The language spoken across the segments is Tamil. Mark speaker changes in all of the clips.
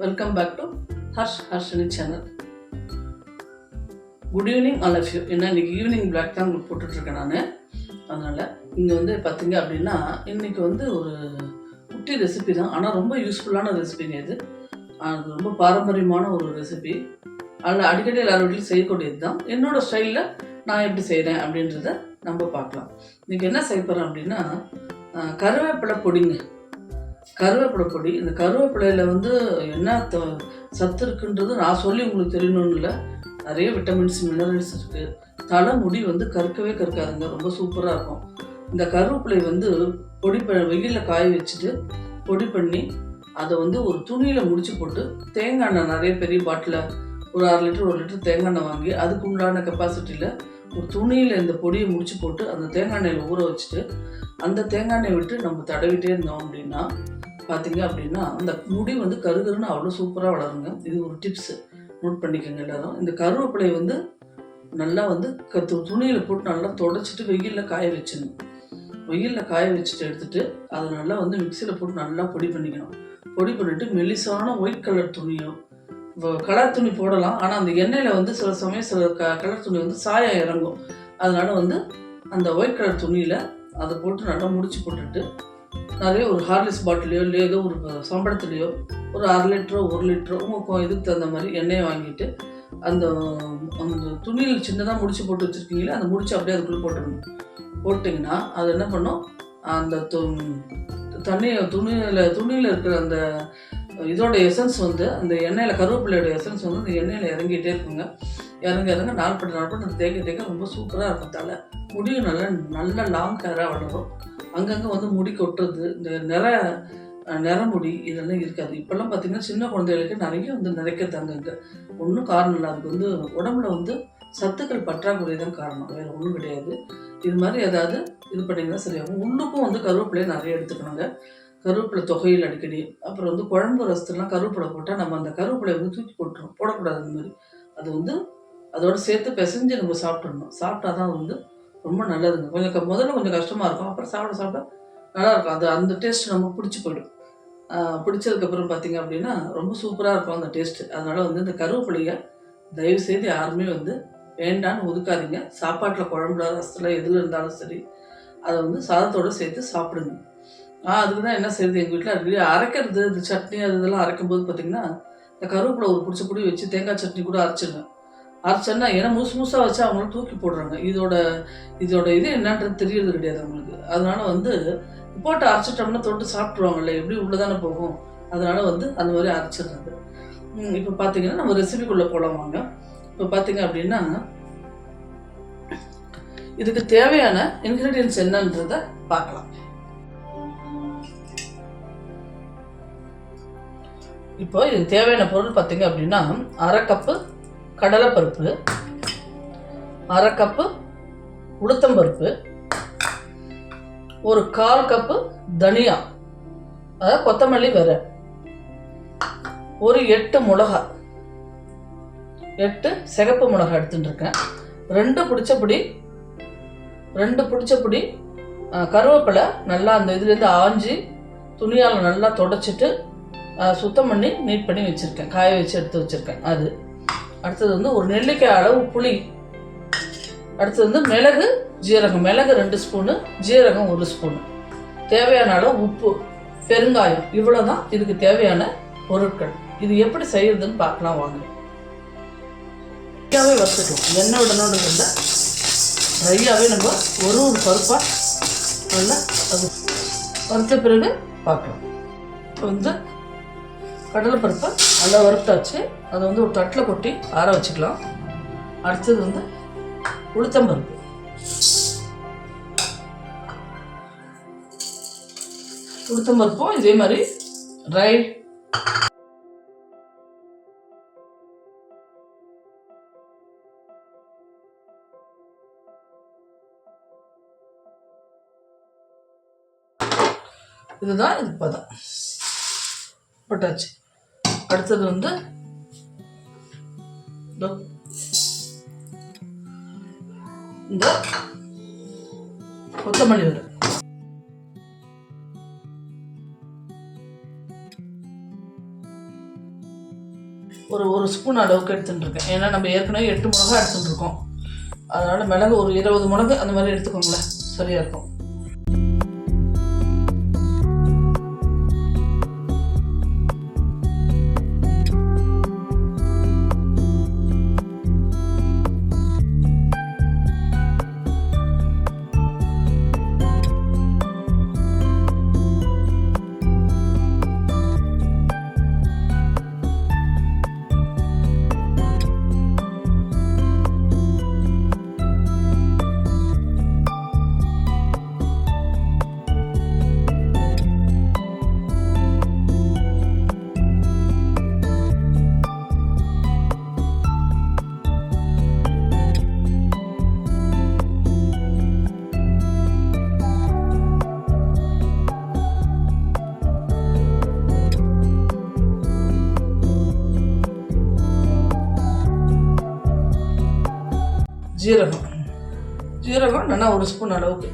Speaker 1: Welcome back to Harsh Harshini channel good evening all of you ஏன்னா இன்றைக்கி ஈவினிங் பிளாக் தான் உங்களுக்கு போட்டுட்ருக்கேன் நான். அதனால் இங்கே வந்து பார்த்தீங்க அப்படின்னா இன்றைக்கி வந்து ஒரு குட்டி ரெசிபி தான். ஆனால் ரொம்ப யூஸ்ஃபுல்லான ரெசிபிங்க இது. அது ரொம்ப பாரம்பரியமான ஒரு ரெசிபி அதில் அடிக்கடி எல்லார் வீட்லையும் செய்யக்கூடியது தான் என்னோடய ஸ்டைலில் நான் எப்படி செய்கிறேன் அப்படின்றத நம்ம பார்க்கலாம். இன்றைக்கி என்ன செய்ய போகிறேன் அப்படின்னா கருவேப்பிலை பொடிங்க. கருவேப்பிலை பொடி. இந்த கருவேப்பிலையில் வந்து என்ன த- சத்து இருக்குன்றது நான் சொல்லி உங்களுக்கு தெரியணும்னு இல்லை. நிறைய விட்டமின்ஸ் மினரல்ஸ் இருக்குது தலை முடி வந்து கருக்கவே கருக்காதுங்க. ரொம்ப சூப்பராக இருக்கும். இந்த கருவேப்பிலை வந்து பொடி ப வெயிலில் காய வச்சுட்டு பொடி பண்ணி அதை வந்து ஒரு துணியில் முடிச்சு போட்டு தேங்காய் எண்ணெய் நிறைய பெரிய பாட்டிலில் ஒரு அரை லிட்டர் ஒரு லிட்டர் தேங்காய் எண்ணெய் வாங்கி அதுக்கு உண்டான கெப்பாசிட்டியில் ஒரு துணியில் இந்த பொடியை முடிச்சு போட்டு அந்த தேங்காய் எண்ணெயில் ஊற வச்சுட்டு அந்த தேங்காய் எண்ணெய் விட்டு நம்ம தடவிட்டே இருந்தோம் அப்படின்னா பார்த்தீங்க அப்படின்னா அந்த முடி வந்து கருகருன்னு அவ்வளோ சூப்பராக வளருங்க. இது ஒரு டிப்ஸு நோட் பண்ணிக்கோங்க எல்லாரும். இந்த கருவேப்பிலையை வந்து நல்லா வந்து க துணியில் போட்டு நல்லா தொடச்சிட்டு வெயிலில் காய வச்சிடணும். வெயிலில் காய வச்சுட்டு எடுத்துட்டு அதை நல்லா வந்து மிக்சியில் போட்டு நல்லா பொடி பண்ணிக்கணும். பொடி பண்ணிட்டு மெலிசான ஒயிட் கலர் துணியோ கலர் துணி போடலாம். ஆனால் அந்த எண்ணெயில் வந்து சில சமயம் சில க கலர் துணி வந்து சாயம் இறங்கும். அதனால வந்து அந்த ஒயிட் கலர் துணியில் அதை போட்டு நல்லா முடிச்சு போட்டுட்டு நிறைய ஒரு ஹார்லிக்ஸ் பாட்டிலையோ இல்லை ஏதோ ஒரு சம்பளத்துலேயோ ஒரு அரை லிட்டரோ ஒரு லிட்டரோ உங்கள் இதுக்கு தகுந்த மாதிரி எண்ணெயை வாங்கிட்டு அந்த அந்த துணியில் சின்னதாக முடிச்சு போட்டு வச்சுருக்கீங்களே அந்த முடிச்சு அப்படியே அதுக்குள்ளே போட்டுடணும். போட்டிங்கன்னா அது என்ன பண்ணும்? அந்த து தண்ணி துணியில் துணியில் இருக்கிற அந்த இதோட எசன்ஸ் வந்து அந்த எண்ணெயில் கருவேப்பிலையோட எசன்ஸ் வந்து அந்த எண்ணெயில் இறங்கிட்டே இருக்குங்க. இறங்க இறங்க நாள்பட்டு நாள்பட்டு அந்த தேக்க தேக்க ரொம்ப சூப்பராக இருக்கும் தலை. முடியும் நல்லா நல்ல லாங் ஹேராக வளரும். அங்கங்கே வந்து முடி கொட்டுறது இந்த நிற நிறமுடி இதெல்லாம் இருக்காது. இப்போல்லாம் பார்த்தீங்கன்னா சின்ன குழந்தைகளுக்கு நிறைய வந்து நிறைக்கிறது அங்கங்கே ஒன்றும் காரணம் இல்லை அதுக்கு வந்து உடம்புல வந்து சத்துக்கள் பற்றாக்குறை தான் காரணம். வேறு ஒன்றும் கிடையாது. இது மாதிரி ஏதாவது இது பண்ணிங்கன்னா சரியாகும். உள்ளுக்கும் வந்து கருவேப்பிலையை நிறைய எடுத்துக்கணுங்க. கருவேப்பிலை தொகையில் அடிக்கடி. அப்புறம் வந்து குழம்பு ரசத்துலாம் கருவேப்பிலை போட்டால் நம்ம அந்த கருவேப்பிலையை வந்து தூக்கி போட்டுரும் போடக்கூடாது அந்த மாதிரி. அது வந்து அதோடு சேர்த்து பிசைஞ்சு நம்ம சாப்பிட்றணும் சாப்பிட்டா தான் வந்து ரொம்ப நல்லதுங்க. கொஞ்சம் முதல்ல கொஞ்சம் கஷ்டமாக இருக்கும். அப்புறம் சாப்பிட சாப்பிட நல்லாயிருக்கும் அது அந்த டேஸ்ட் நம்ம பிடிச்சி போயிடும். பிடிச்சதுக்கப்புறம் பார்த்திங்க அப்படின்னா ரொம்ப சூப்பராக இருக்கும் அந்த டேஸ்ட்டு அதனால் வந்து இந்த கருவேப்பிலையை தயவு செய்து யாருமே வந்து வேண்டான்னு ஒதுக்காதீங்க. சாப்பாட்டில் குழம்புல ரசத்தில் எதில் இருந்தாலும் சரி அதை வந்து சாதத்தோடு சேர்த்து சாப்பிடுங்க. ஆ அதுக்கு தான் என்ன செய்யுது எங்கள் வீட்டில் அடிக்கடி அரைக்கிறது இந்த சட்னி அது இதெல்லாம் அரைக்கும் போது பார்த்தீங்கன்னா இந்த கருவேப்பிலை ஒரு பிடிச்ச பொடி வச்சு தேங்காய் சட்னி கூட அரைச்சிடுவேன் அரைச்சேன்னா ஏன்னா முழுசு முழுசாக வச்சு அவங்கள தூக்கி போடுறாங்க. இதோட இதோட இது என்னன்றது தெரியறது கிடையாது அவங்களுக்கு. அதனால வந்து போட்டு அரைச்சிட்டோம்னா தொட்டு சாப்பிட்ருவாங்கல்ல எப்படி உள்ளதானே போகும். அதனால வந்து அந்த மாதிரி அரைச்சிடுறது. இப்போ பார்த்தீங்கன்னா நம்ம ரெசிபிக்குள்ளே போகலாம் வாங்க. இப்போ பார்த்தீங்க அப்படின்னா இதுக்கு தேவையான இன்க்ரீடியன்ஸ் என்னன்றத பார்க்கலாம். இப்போ இதுக்கு தேவையான பொருள் பார்த்தீங்க அப்படின்னா அரை கப்பு கடலைப்பருப்பு அரை கப்பு உளுத்தம்பருப்பு ஒரு கால் கப்பு தனியா அதாவது கொத்தமல்லி விரை ஒரு எட்டு மிளகா எட்டு சிகப்பு மிளகா எடுத்துட்டு இருக்கேன். ரெண்டு பிடிச்சப்படி ரெண்டு பிடிச்சப்படி கருவேப்பிலை நல்லா அந்த இதுலேருந்து ஆஞ்சி துணியால் நல்லா தொடச்சிட்டு சுத்தம் பண்ணி நீட் பண்ணி வச்சுருக்கேன். காய வச்சு எடுத்து வச்சுருக்கேன். அது அடுத்தது வந்து ஒரு நெல்லிக்காய் அளவு புளி. அடுத்தது வந்து மிளகு ஜீரகம். மிளகு ரெண்டு ஸ்பூனு ஜீரகம் ஒரு ஸ்பூனு. தேவையான அளவு உப்பு பெருங்காயம் இவ்வளோ தான் இதுக்கு தேவையான பொருட்கள். இது எப்படி செய்யறதுன்னு பார்க்கலாம் வாங்க. ட்ரையாகவே வறுத்துக்கலாம் எண்ணெய் உடனோடு இருந்தால் ட்ரையாகவே நம்ம ஒரு ஒரு பருப்பாக நல்லா அது வறுத்த பிறகு பார்க்கலாம். இப்போ வந்து கடலைப்பருப்பை நல்லா வறுத்தாச்சு. அதை வந்து ஒரு தட்டில் கொட்டி ஆற வச்சுக்கலாம். அடுத்தது வந்து உளுத்தம்பருப்பு உளுத்தம்பருப்பும் இதே மாதிரி ட்ரை இதுதான் இது பதம் போட்டாச்சு. அடுத்தது வந்து இந்த கொத்தமல்லி வரும் ஒரு ஒரு ஸ்பூன் அளவுக்கு எடுத்துட்டுருக்கேன். ஏன்னா நம்ம ஏற்கனவே எட்டு மிளகா எடுத்துகிட்டு இருக்கோம் அதனால் மிளகு ஒரு இருபது மிளகு அந்த மாதிரி எடுத்துக்கோங்களேன். சரியாக இருக்கும். ஜீரகம். ஜீரகம் நல்லா ஒரு ஸ்பூன் அளவுக்கு.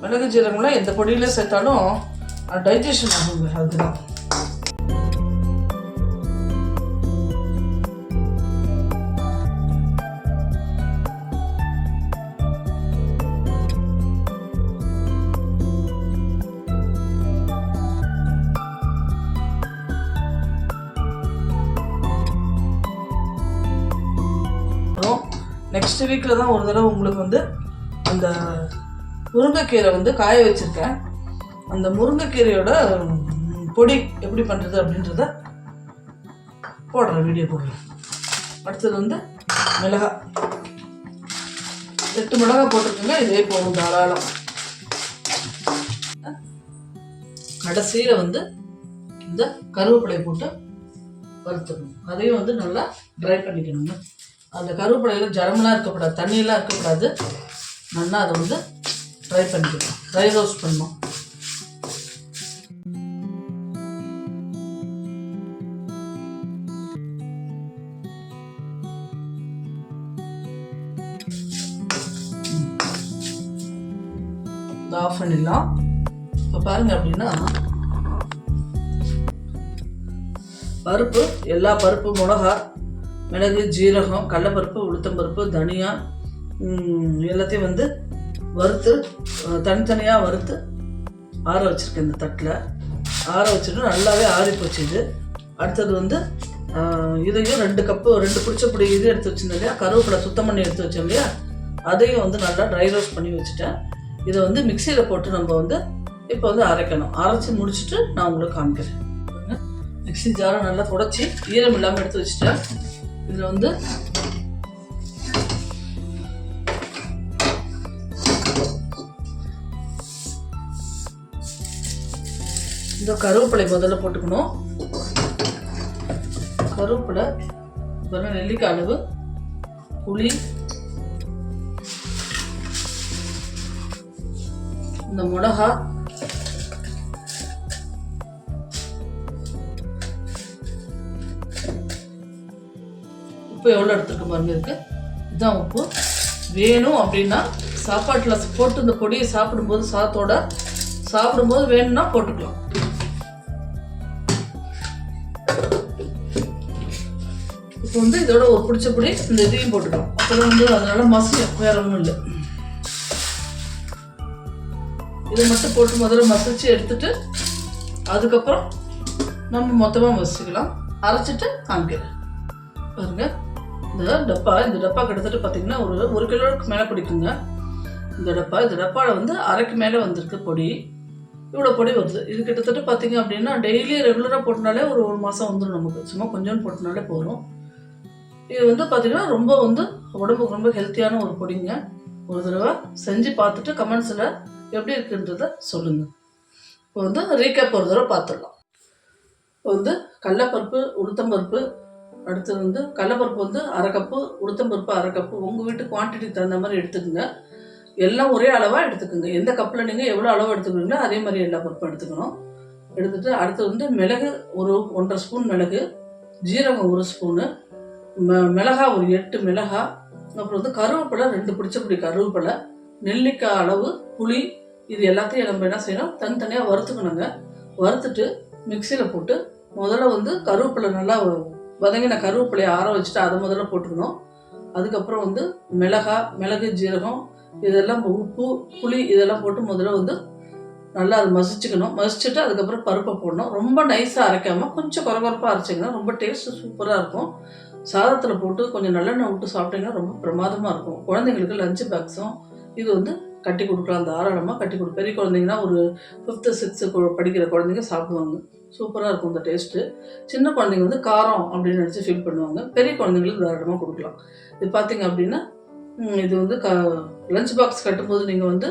Speaker 1: மிளகு ஜீரகம்லாம் எந்த பொடியில சேர்த்தாலும் டைஜஷன் ஆகுங்க அதுதான். நெக்ஸ்ட் வீக்கில் தான் ஒரு தடவை உங்களுக்கு வந்து அந்த முருங்கைக்கீரை வந்து காய வச்சுருக்கேன். அந்த முருங்கைக்கீரையோட பொடி எப்படி பண்ணுறது அப்படின்றத போடுறேன் வீடியோ போடுறேன். அடுத்தது வந்து மிளகாய் எட்டு மிளகாய் போட்டிருக்கேங்க இதே போகும் தாராளம். கடைசியில் வந்து இந்த கருவேப்பிலை போட்டு வறுத்துக்கணும் அதையும் வந்து நல்லா ட்ரை பண்ணிக்கணுங்க. அந்த கருவேப்பிலையில் ஜரமெல்லாம் இருக்கக்கூடாது தண்ணியெல்லாம் இருக்கக்கூடாது. நல்லா அதை வந்து ட்ரை பண்ணிக்கணும். ட்ரை ரோஸ்ட் பண்ணணும் ஆஃப் பண்ணிடலாம். இப்போ பாருங்க அப்படின்னா பருப்பு எல்லா பருப்பு மிளகா மிளகு ஜீரகம் கடலப்பருப்பு உளுத்தம்பருப்பு தனியா எல்லாத்தையும் வந்து வறுத்து தனித்தனியாக வறுத்து ஆற வச்சுருக்கேன் இந்த தட்டில். ஆற வச்சுட்டு நல்லாவே ஆறி போச்சு இது. அடுத்தது வந்து இதையும் ரெண்டு கப்பு ரெண்டு பிடிச்சப்படி இது எடுத்து வச்சுருந்தேன் இல்லையா? கருவேப்பிலை சுத்தம் பண்ணி எடுத்து வச்சோம் இல்லையா? அதையும் வந்து நல்லா ட்ரை ரோஸ்ட் பண்ணி வச்சுட்டேன். இதை வந்து மிக்சியில் போட்டு நம்ம வந்து இப்போ வந்து அரைக்கணும். அரைச்சி முடிச்சுட்டு நான் உங்களுக்கு காமிக்கிறேன். மிக்சி மிக்ஸி ஜாரை நல்லா தொடச்சி ஈரம் இல்லாமல் எடுத்து வச்சுட்டேன். இதில் வந்து இந்த கருவேப்பிலை முதல்ல போட்டுக்கணும். கருவேப்பிலை அப்புறம் நெல்லிக்காய் அளவு புளி இந்த மிளகா உப்பு எவ்வளோ எடுத்துருக்க பாருங்க இருக்குது இதுதான் உப்பு. வேணும் அப்படின்னா சாப்பாட்டில் போட்டு இந்த பொடியை சாப்பிடும்போது சாத்தோட சாப்பிடும்போது வேணும்னா போட்டுக்கலாம். இப்போ வந்து இதோட ஒரு பிடிச்ச பொடி இந்த இதையும் போட்டுக்கலாம். அப்புறம் வந்து அதனால மசியும் வேற ஒன்றும் இல்லை. இதை மட்டும் போட்டு முதல்ல மசிச்சு எடுத்துட்டு அதுக்கப்புறம் நம்ம மொத்தமாக மசிச்சுக்கலாம். அரைச்சிட்டு காமிக்கிறேன். பாருங்கள் இந்த டப்பா இந்த டப்பா கிட்டத்தட்ட பார்த்தீங்கன்னா ஒரு ஒரு கிலோவுக்கு மேலே பிடிக்குங்க. இந்த டப்பா இந்த டப்பாவில் வந்து அரைக்கு மேலே வந்திருக்கு பொடி. இவ்வளோ பொடி வருது. இது கிட்டத்தட்ட பார்த்தீங்க அப்படின்னா டெய்லி ரெகுலராக போட்டனாலே ஒரு ஒரு மாதம் வந்துடும் நமக்கு. சும்மா கொஞ்சோண்டு போட்டனாலே போதும். இது வந்து பார்த்தீங்கன்னா ரொம்ப வந்து உடம்புக்கு ரொம்ப ஹெல்த்தியான ஒரு பொடிங்க. ஒரு தடவை செஞ்சு பார்த்துட்டு கமெண்ட்ஸில் எப்படி இருக்குன்றத சொல்லுங்கள் இப்போ வந்து ரீகேப் ஒரு தடவை பார்த்துடலாம். இப்போ வந்து கடலப்பருப்பு உளுத்தம்பருப்பு அடுத்தது வந்து கடலப்பருப்பு வந்து அரை கப்பு உளுத்தம்பருப்பு அரை கப்பு. உங்கள் வீட்டு குவான்டிட்டி தகுந்த மாதிரி எடுத்துக்கோங்க. எல்லாம் ஒரே அளவாக எடுத்துக்கோங்க. எந்த கப்பில் நீங்கள் எவ்வளோ அளவு எடுத்துக்கிறீங்களோ அதே மாதிரி எல்லா பருப்பும் எடுத்துக்கணும். எடுத்துகிட்டு அடுத்து வந்து மிளகு ஒரு ஒன்றரை ஸ்பூன் மிளகு ஜீரகம் ஒரு ஸ்பூனு ம- மிளகா ஒரு எட்டு மிளகா அப்புறம் வந்து கருவேப்பிலை ரெண்டு பிடிச்சப்படி கருவேப்பிலை நெல்லிக்காய் அளவு புளி இது எல்லாத்தையும் நம்ம என்ன செய்யணும்? தனித்தனியாக வறுத்துக்கணுங்க. வறுத்துட்டு மிக்சியில் போட்டு முதல்ல வந்து கருவேப்பிலை நல்லா வதங்கின கருவேப்பிலையை ஆற வச்சுட்டு அதை முதல்ல போட்டுக்கணும். அதுக்கப்புறம் வந்து மிளகா மிளகு ஜீரகம் இதெல்லாம் உப்பு புளி இதெல்லாம் போட்டு முதல்ல வந்து நல்லா அதை மசிச்சுக்கணும். மசிச்சுட்டு அதுக்கப்புறம் பருப்பை போடணும். ரொம்ப நைஸாக அரைக்காமல் கொஞ்சம் குறகுறப்பாக அரைச்சிங்கன்னா ரொம்ப டேஸ்ட்டு சூப்பராக இருக்கும். சாதத்தில் போட்டு கொஞ்சம் நல்லெண்ணெய் விட்டு சாப்பிட்டீங்கன்னா ரொம்ப பிரமாதமாக இருக்கும். குழந்தைங்களுக்கு லஞ்சு பாக்ஸும் இது வந்து கட்டி கொடுக்கலாம். தாராளமாக கட்டி கொடு பெரிய குழந்தைங்கன்னா ஒரு ஃபிஃப்த்து சிக்ஸ்த்து படிக்கிற குழந்தைங்க சாப்பிடுவாங்க. சூப்பராக இருக்கும் இந்த டேஸ்ட்டு. சின்ன குழந்தைங்க வந்து காரம் அப்படின்னு நினச்சி ஃபீல் பண்ணுவாங்க. பெரிய குழந்தைங்களுக்கு தாராளமாக கொடுக்கலாம். இது பார்த்தீங்க அப்படின்னா இது வந்து க லஞ்ச் பாக்ஸ் கட்டும்போது நீங்கள் வந்து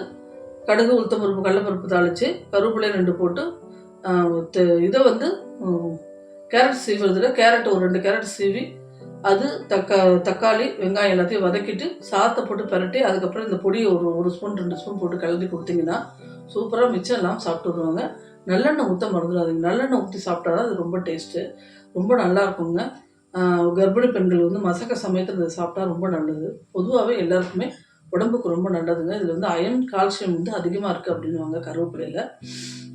Speaker 1: கடுகு உளுத்தம்பருப்பு கடலப்பருப்பு தாளித்து கருவேப்பிலை ரெண்டு போட்டு இதை வந்து கேரட் சீவுறதுல கேரட் ஒரு ரெண்டு கேரட் சீவி அது தக்கா தக்காளி வெங்காயம் எல்லாத்தையும் வதக்கிட்டு சாத்தை போட்டு பரட்டி அதுக்கப்புறம் இந்த பொடியை ஒரு ஒரு ஸ்பூன் ரெண்டு ஸ்பூன் போட்டு கலந்து கொடுத்தீங்கன்னா சூப்பராக மிச்சம் எல்லாம் சாப்பிட்டு வருவாங்க. நல்லெண்ணெய் ஊற்ற மறந்துடாதுங்க. நல்லெண்ணெய் ஊற்றி சாப்பிட்டா தான் அது ரொம்ப டேஸ்ட்டு ரொம்ப நல்லா இருக்குங்க. கர்ப்பிணி பெண்கள் வந்து மசக்க சமயத்தில் இதை சாப்பிட்டா ரொம்ப நல்லது. பொதுவாகவே எல்லாருக்குமே உடம்புக்கு ரொம்ப நல்லதுங்க. இதில் வந்து அயன் கால்சியம் வந்து அதிகமாக இருக்குது அப்படின்னுவாங்க கருவேப்பிலையில்.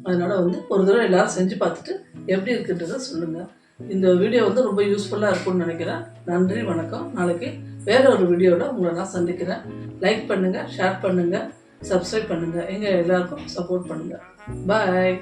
Speaker 1: அதனால் வந்து ஒரு தடவை எல்லாரும் செஞ்சு பார்த்துட்டு எப்படி இருக்குன்றதை சொல்லுங்கள் இந்த வீடியோ வந்து ரொம்ப யூஸ்ஃபுல்லாக இருக்கும்னு நினைக்கிறேன். நன்றி வணக்கம். நாளைக்கு வேற ஒரு வீடியோவில் உங்களை நான் சந்திக்கிறேன். லைக் பண்ணுங்கள் ஷேர் பண்ணுங்கள் சப்ஸ்கிரைப் பண்ணுங்கள் எங்கள் எல்லாருக்கும் சப்போர்ட் பண்ணுங்கள் பாய்